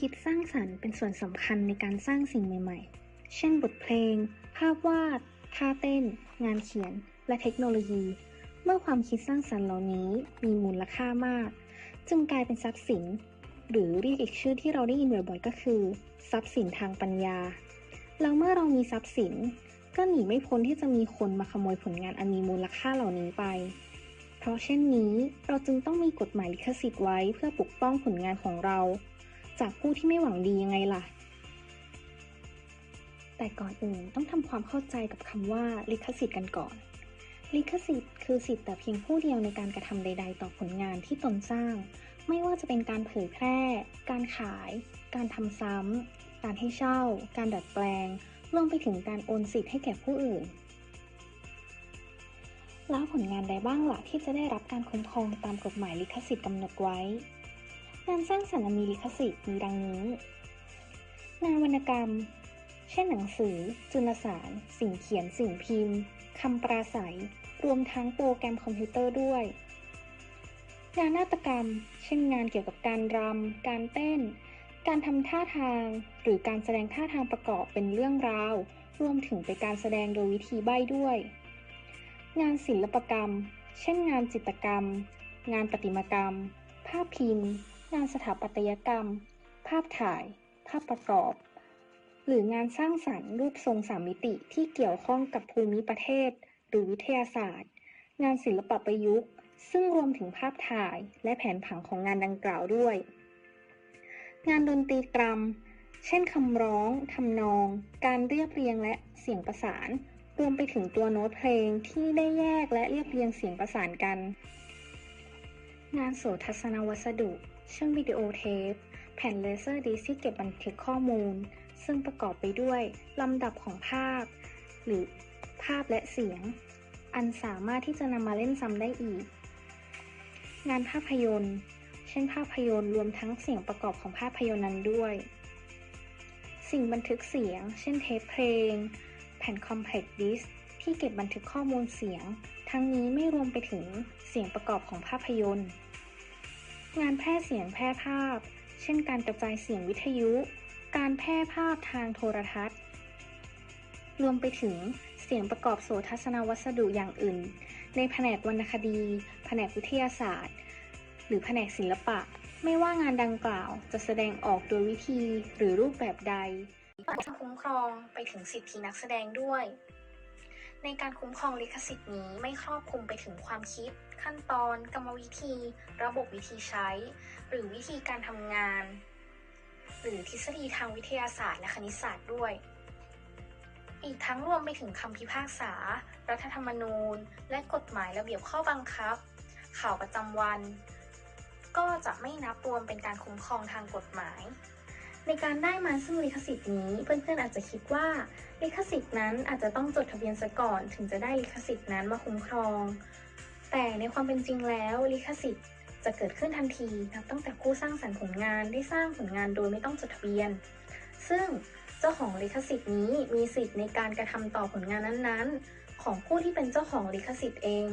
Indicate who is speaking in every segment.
Speaker 1: คิดสร้างสรรค์เป็นส่วนสำคัญในการสร้างสิ่งใหม่ ๆ เช่นบทเพลง ภาพวาด ท่าเต้น งานเขียน และเทคโนโลยี เมื่อความคิดสร้างสรรค์เหล่านี้มีมูลค่ามาก จึงกลายเป็นทรัพย์สิน หรือเรียกอีกชื่อที่เราได้ยินบ่อยๆก็คือ ทรัพย์สินทางปัญญา แล้วเมื่อเรามีทรัพย์สิน ก็หนีไม่พ้นที่จะมีคนมาขโมยผลงานอันมีมูลค่าเหล่านี้ไปเพราะเช่นนี้เราจึงต้องมีกฎหมายลิขสิทธิ์ไว้เพื่อปกป้องผลงานของเรา จากผู้ที่ไม่หวังดียังไงล่ะ แต่ก่อนอื่นต้องทำความเข้าใจกับคำว่าลิขสิทธิ์กันก่อน ลิขสิทธิ์ คือสิทธิ์แต่เพียงผู้เดียวในการกระทำใด ๆ ต่อผลงานที่ตนสร้าง ไม่ว่าจะเป็นการเผยแพร่ การขาย การทำซ้ำ การให้เช่า การดัดแปลงรวมไปถึงการโอนสิทธิ์ให้แก่ผู้อื่นแล้วผลงานใดบ้างล่ะที่จะได้รับการคุ้มครองตามกฎหมายลิขสิทธิ์กำหนดไว้ งานสร้างสรรค์มีลิขสิทธิ์มีดังนี้ งานวรรณกรรม เช่นหนังสือ จุลสาร สิ่งเขียน สิ่งพิมพ์คำปราศัย รวมทั้งโปรแกรมคอมพิวเตอร์ด้วย งานนาฏกรรม เช่นงานเกี่ยวกับการรำ การเต้น การทำท่าทาง หรือการแสดงท่าทางประกอบเป็นเรื่องราว รวมถึงเป็นการแสดงโดยวิธีใบ้ด้วย งานศิลปกรรม เช่นงานจิตรกรรม งานประติมากรรม ภาพพิมพ์ งานสถาปัตยกรรม ภาพถ่าย ภาพประกอบ หรืองานสร้างสรรค์รูปทรงสามมิติที่เกี่ยวข้องกับภูมิประเทศ หรือวิทยาศาสตร์ งานศิลปะประยุกต์ ซึ่งรวมถึงภาพถ่ายและแผนผังของงานดังกล่าวด้วย งานดนตรีกรรม เช่นคำร้อง ทำนอง การเรียบเรียงและเสียงประสาน รวมไปถึงตัวโน้ตเพลงที่ได้แยกและเรียบเรียงเสียงประสานกัน งานโสทัศนวัสดุ เช่นวิดีโอเทป แผ่นเลเซอร์ดิสก์ที่เก็บบันทึกข้อมูล ซึ่งประกอบไปด้วยลำดับของภาพ หรือภาพและเสียง อันสามารถที่จะนำมาเล่นซ้ำได้อีก งานภาพยนตร์ เช่นภาพยนตร์รวมทั้งเสียงประกอบของภาพยนตร์นั้นด้วย สิ่งบันทึกเสียง เช่นเทปเพลง แผ่นคอมเพล็กซ์ดิสก์ที่เก็บบันทึกข้อมูลเสียง ทั้งนี้ไม่รวมไปถึงเสียงประกอบของภาพยนตร์ งานแพร่เสียงแพร่ภาพ เช่นการกระจายเสียงวิทยุ การแพร่ภาพทางโทรทัศน์ รวมไปถึงเสียงประกอบโสทัศนวัสดุอย่างอื่น ในแผนกวรรณคดี แผนกวิทยาศาสตร์ หรือแผนกศิลปะ ไม่ว่างานดังกล่าวจะแสดงออกโดยวิธีหรือรูปแบบใดก็จะคุ้มครองไปถึงสิทธินักแสดงด้วย ในการคุ้มครองลิขสิทธิ์นี้ไม่ครอบคลุมไปถึงความคิด ขั้นตอน กรรมวิธี ระบบวิธีใช้ หรือวิธีการทำงาน หรือทฤษฎีทางวิทยาศาสตร์และคณิตศาสตร์ด้วย อีกทั้งรวมไปถึงคำพิพากษา รัฐธรรมนูญ และกฎหมายระเบียบข้อบังคับ ข่าวประจำวัน ก็จะไม่นับรวมเป็นการคุ้มครองทางกฎหมาย ในการได้มาซึ่งลิขสิทธิ์นี้ เพื่อนๆอาจจะคิดว่า ลิขสิทธิ์นั้นอาจจะต้องจดทะเบียนซะก่อน ถึงจะได้ลิขสิทธิ์นั้นมาคุ้มครอง แต่ในความเป็นจริงแล้วลิขสิทธิ์จะเกิดขึ้นทันทีนับตั้งแต่ผู้สร้างสรรค์ผลงานได้สร้างผลงานโดยไม่ต้องจดทะเบียน ซึ่งเจ้าของลิขสิทธิ์นี้มีสิทธิ์ในการกระทำต่อผลงานนั้นๆ ของผู้ที่เป็นเจ้าของลิขสิทธิ์เอง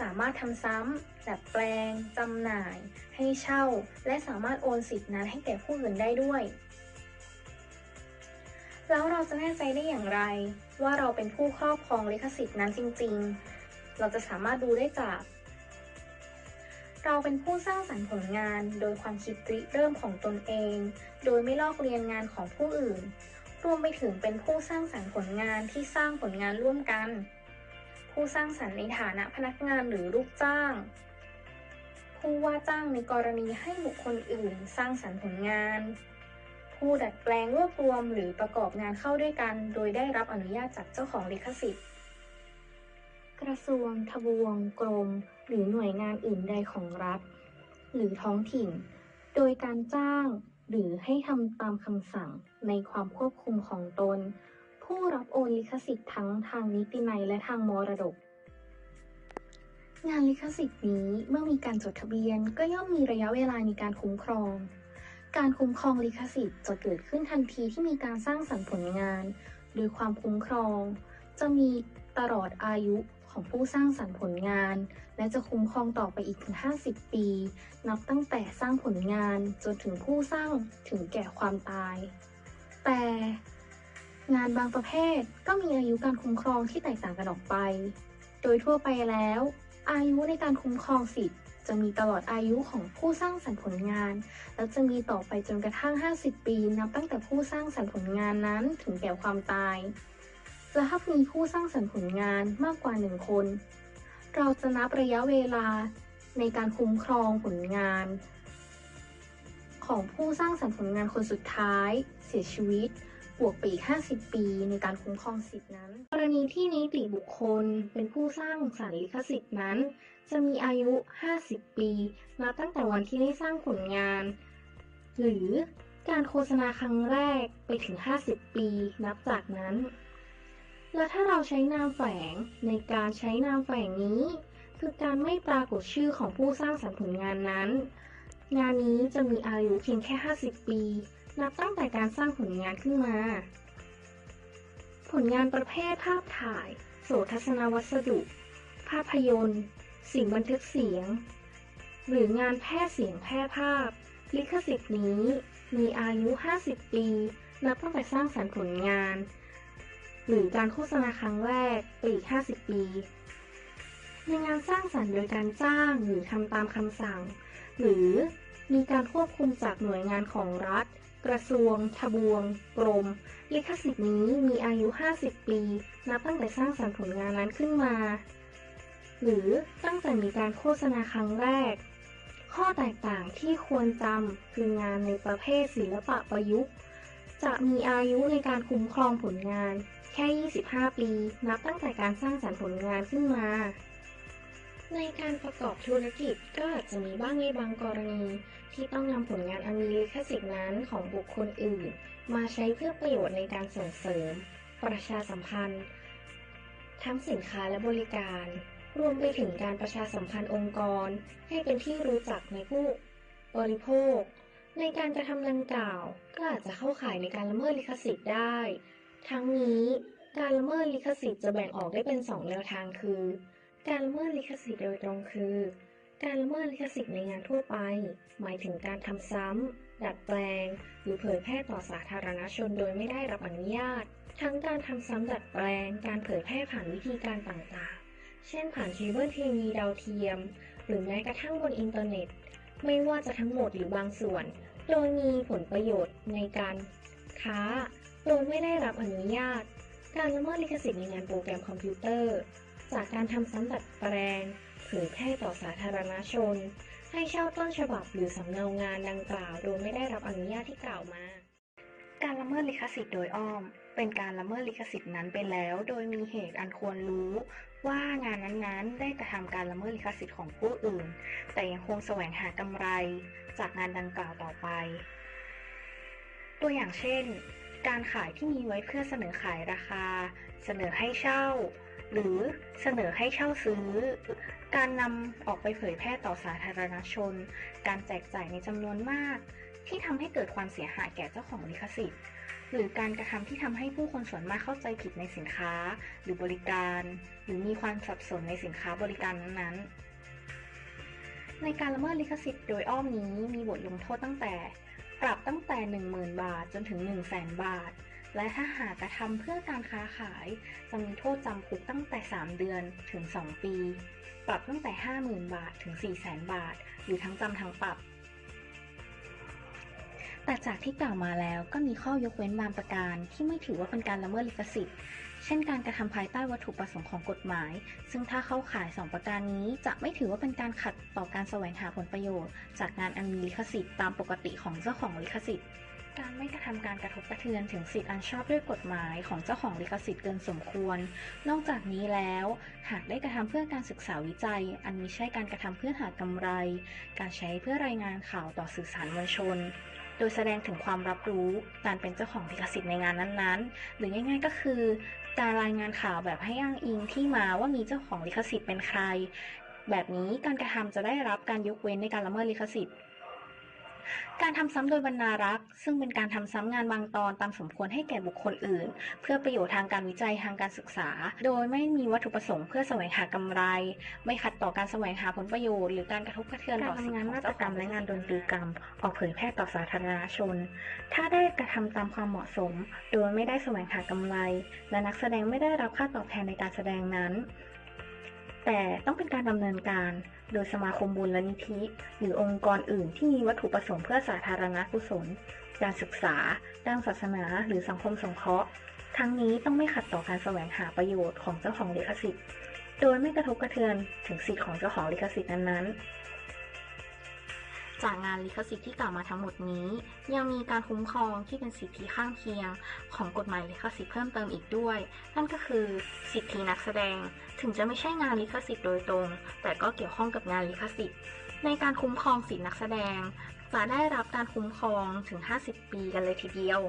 Speaker 1: สามารถทำซ้ำดัดแปลงจำหน่าย ให้เช่า และสามารถโอนสิทธิ์นั้นให้แก่ผู้อื่นได้ด้วย แล้วเราจะแน่ใจได้อย่างไร ว่าเราเป็นผู้ครอบครองลิขสิทธิ์นั้นจริง ๆ เราจะสามารถดูได้จาก เราเป็นผู้สร้างสรรค์ผลงานโดยความคิดริเริ่มของตนเอง โดยไม่ลอกเลียนงานของผู้อื่น รวมไปถึงเป็นผู้สร้างสรรค์ผลงานที่สร้างผลงานร่วมกัน ผู้สร้างสรรค์ในฐานะพนักงานหรือลูกจ้าง ผู้ว่าจ้างในกรณีให้บุคคลอื่น สร้างสรรค์ผลงาน ผู้ดัดแปลงรวบรวมหรือประกอบงานเข้าด้วยกัน โดยได้รับอนุญาตจากเจ้าของลิขสิทธิ์ กระทรวง ทบวง กรม หรือหน่วยงานอื่นใดของรัฐ หรือท้องถิ่น โดยการจ้าง หรือให้ทำตามคำสั่งในความควบคุมของตน ผู้รับโอนลิขสิทธิ์ทั้งทางนิตินัยและทางมรดกงานลิขสิทธิ์นี้เมื่อมีการจดทะเบียนก็ย่อมมีระยะเวลาในการคุ้มครอง การคุ้มครองลิขสิทธิ์จะเกิดขึ้นทันทีที่มีการสร้างสรรค์ผลงาน โดยความคุ้มครอง จะมีตลอดอายุของผู้สร้างสรรค์ผลงาน และจะคุ้มครองต่อไปอีกถึง 50 ปี นับตั้งแต่สร้างผลงานจนถึงผู้สร้างถึงแก่ความตาย แต่ งานบางประเภทก็มีอายุการคุ้มครองที่แตกต่างกันออกไป โดยทั่วไปแล้ว อายุในการคุ้มครองสิทธิ์ จะมีตลอดอายุของผู้สร้างสรรค์ผลงาน และจะมีต่อไปจนกระทั่ง 50 ปี นับตั้งแต่ผู้สร้างสรรค์ผลงานนั้นถึงแก่ความตาย และถ้ามีผู้สร้างสรรค์ผลงานมากกว่าหนึ่งคน เราจะนับระยะเวลาในการคุ้มครองผลงาน ของผู้สร้างสรรค์ผลงานคนสุดท้าย เสียชีวิต บวกไปอีก 50 ปีในการคุ้มครองสิทธินั้น กรณีที่นิติบุคคลเป็นผู้สร้างสรรค์ลิขสิทธิ์นั้น จะมีอายุ 50 ปี นับตั้งแต่วันที่ได้สร้างผลงาน หรือการโฆษณาครั้งแรกไปถึง 50 ปีนับจากนั้น และถ้าเราใช้นามแฝงในการใช้นามแฝงนี้ คือการไม่ปรากฏชื่อของผู้สร้างสรรค์ผลงานนั้น งานนี้จะมีอายุเพียงแค่ 50 ปี นับตั้งแต่การสร้างผลงานขึ้นมา ผลงานประเภทภาพถ่าย โสทัศนวัสดุ ภาพยนตร์ สิ่งบันทึกเสียง หรืองานแพร่เสียงแพร่ภาพ ลิขสิทธิ์นี้ มีอายุ 50 ปี นับตั้งแต่สร้างสรรค์ผลงาน หรือการโฆษณาครั้งแรกไปอีก 50 ปีในงานสร้างสรรค์โดยการจ้างหรือทำตามคำสั่ง หรือมีการควบคุมจากหน่วยงานของรัฐ กระทรวง ทบวง กรม ลิขสิทธิ์นี้มีอายุ 50 ปี นับตั้งแต่สร้างสรรค์ผลงานนั้นขึ้นมา หรือตั้งแต่มีการโฆษณาครั้งแรก ข้อแตกต่างที่ควรจำคืองานในประเภทศิลปะประยุกต์ จะมีอายุในการคุ้มครองผลงาน แค่ 25 ปี นับตั้งแต่การสร้างสรรค์ผลงานขึ้นมา ในการประกอบธุรกิจก็อาจจะมีบ้างในบางกรณี ที่ต้องนำผลงานอันมีลิขสิทธิ์นั้นของบุคคลอื่น มาใช้เพื่อประโยชน์ในการส่งเสริม ประชาสัมพันธ์ ทั้งสินค้าและบริการ รวมไปถึงการประชาสัมพันธ์องค์กร ให้เป็นที่รู้จักในผู้บริโภค ในการกระทำดังกล่าว ก็อาจจะเข้าข่ายในการละเมิดลิขสิทธิ์ได้ ทั้งนี้ การละเมิดลิขสิทธิ์จะแบ่งออกได้เป็นสองแนวทางคือ การละเมิดลิขสิทธิ์โดยตรงคือ การละเมิดลิขสิทธิ์ในงานทั่วไป หมายถึงการทำซ้ำ ดัดแปลง หรือเผยแพร่ต่อสาธารณชนโดยไม่ได้รับอนุญาต ทั้งการทำซ้ำดัดแปลง การเผยแพร่ผ่านวิธีการต่างๆ เช่นผ่านเคเบิลทีวีดาวเทียม หรือแม้กระทั่งบนอินเทอร์เน็ต ไม่ว่าจะทั้งหมดหรือบางส่วน โดยมีผลประโยชน์ในการค้า โดยไม่ได้รับอนุญาต การละเมิดลิขสิทธิ์ในงานโปรแกรมคอมพิวเตอร์ จากการทำซ้ำดัดแปลงเผยแพร่ต่อสาธารณชน ให้เช่าต้นฉบับหรือสำเนางานดังกล่าว โดยไม่ได้รับอนุญาตที่กล่าวมา การละเมิดลิขสิทธิ์โดยอ้อม เป็นการละเมิดลิขสิทธิ์นั้นไปแล้ว โดยมีเหตุอันควรรู้ ว่างานนั้นๆ ได้กระทำการละเมิดลิขสิทธิ์ของผู้อื่น แต่ยังคงแสวงหากำไร จากงานดังกล่าวต่อไป ตัวอย่างเช่น การขายที่มีไว้เพื่อเสนอขายราคา เสนอให้เช่า หรือเสนอให้เช่าซื้อ การนำออกไปเผยแพร่ต่อสาธารณชน การแจกจ่ายในจำนวนมาก ที่ทำให้เกิดความเสียหายแก่เจ้าของลิขสิทธิ์ หรือการกระทำที่ทำให้ผู้คนส่วนมากเข้าใจผิดในสินค้า หรือบริการ หรือมีความสับสนในสินค้าบริการนั้นๆในการละเมิดลิขสิทธิ์โดยอ้อมนี้มีบทลงโทษตั้งแต่ ปรับตั้งแต่ 10,000 บาทจนถึง 100,000 บาท และถ้าหากกระทำเพื่อการค้าขาย จะมีโทษจำคุกตั้งแต่ 3 เดือนถึง 2 ปี ปรับตั้งแต่ 50,000 บาทถึง 400,000 บาท หรือทั้งจำทั้งปรับแต่จากที่กล่าวมาแล้วก็มีข้อยกเว้นบางประการที่ไม่ถือว่าเป็นการละเมิดลิขสิทธิ์ เช่นการกระทำภายใต้วัตถุประสงค์ของกฎหมาย ซึ่งถ้าเข้าข่าย 2 ประการนี้ จะไม่ถือว่าเป็นการขัดต่อการแสวงหาผลประโยชน์ จากงานอันมีลิขสิทธิ์ตามปกติของเจ้าของลิขสิทธิ์การไม่กระทำการกระทบกระเทือนถึงสิทธิอันชอบด้วยกฎหมายของเจ้าของลิขสิทธิ์เกินสมควร นอกจากนี้แล้ว หากได้กระทำเพื่อการศึกษาวิจัย อันมิใช่การกระทำเพื่อหากำไร การใช้เพื่อรายงานข่าวต่อสื่อสารมวลชน โดยแสดงถึงความรับรู้ การเป็นเจ้าของลิขสิทธิ์ในงานนั้นๆ หรือง่ายๆก็คือ การรายงานข่าวแบบให้อ้างอิงที่มาว่ามีเจ้าของลิขสิทธิ์เป็นใคร แบบนี้การกระทำจะได้รับการยกเว้นในการละเมิดลิขสิทธิ์ การทำซ้ำโดยบรรณารักษ์ ซึ่งเป็นการทำซ้ำงานบางตอนตามสมควรให้แก่บุคคลอื่น เพื่อประโยชน์ทางการวิจัยทางการศึกษา โดยไม่มีวัตถุประสงค์เพื่อแสวงหากำไร ไม่ขัดต่อการแสวงหาผลประโยชน์หรือการกระทบกระเทือนต่อสิทธิของเจ้าของและงานดนตรีกรรม ออกเผยแพร่ต่อสาธารณชน ถ้าได้กระทำตามความเหมาะสม โดยไม่ได้แสวงหากำไร และนักแสดงไม่ได้รับค่าตอบแทนในการแสดงนั้น แต่ต้องเป็นการดำเนินการโดยสมาคมบุญและนิธิ หรือองค์กรอื่นที่มีวัตถุประสงค์เพื่อสาธารณกุศล การศึกษา ด้านศาสนา หรือสังคมสงเคราะห์ ทั้งนี้ต้องไม่ขัดต่อการแสวงหาประโยชน์ของเจ้าของลิขสิทธิ์ โดยไม่กระทบกระเทือนถึงสิทธิของเจ้าของลิขสิทธิ์นั้นๆ จากงานลิขสิทธิ์ที่กล่าวมาทั้งหมดนี้ ยังมีการคุ้มครองที่เป็นสิทธิข้างเคียง ของกฎหมายลิขสิทธิ์เพิ่มเติมอีกด้วย นั่นก็คือสิทธินักแสดง ถึงจะไม่ใช่งานลิขสิทธิ์โดยตรง แต่ก็เกี่ยวข้องกับงานลิขสิทธิ์ ในการคุ้มครองสิทธินักแสดง จะได้รับการคุ้มครองถึง 50 ปีกันเลยทีเดียว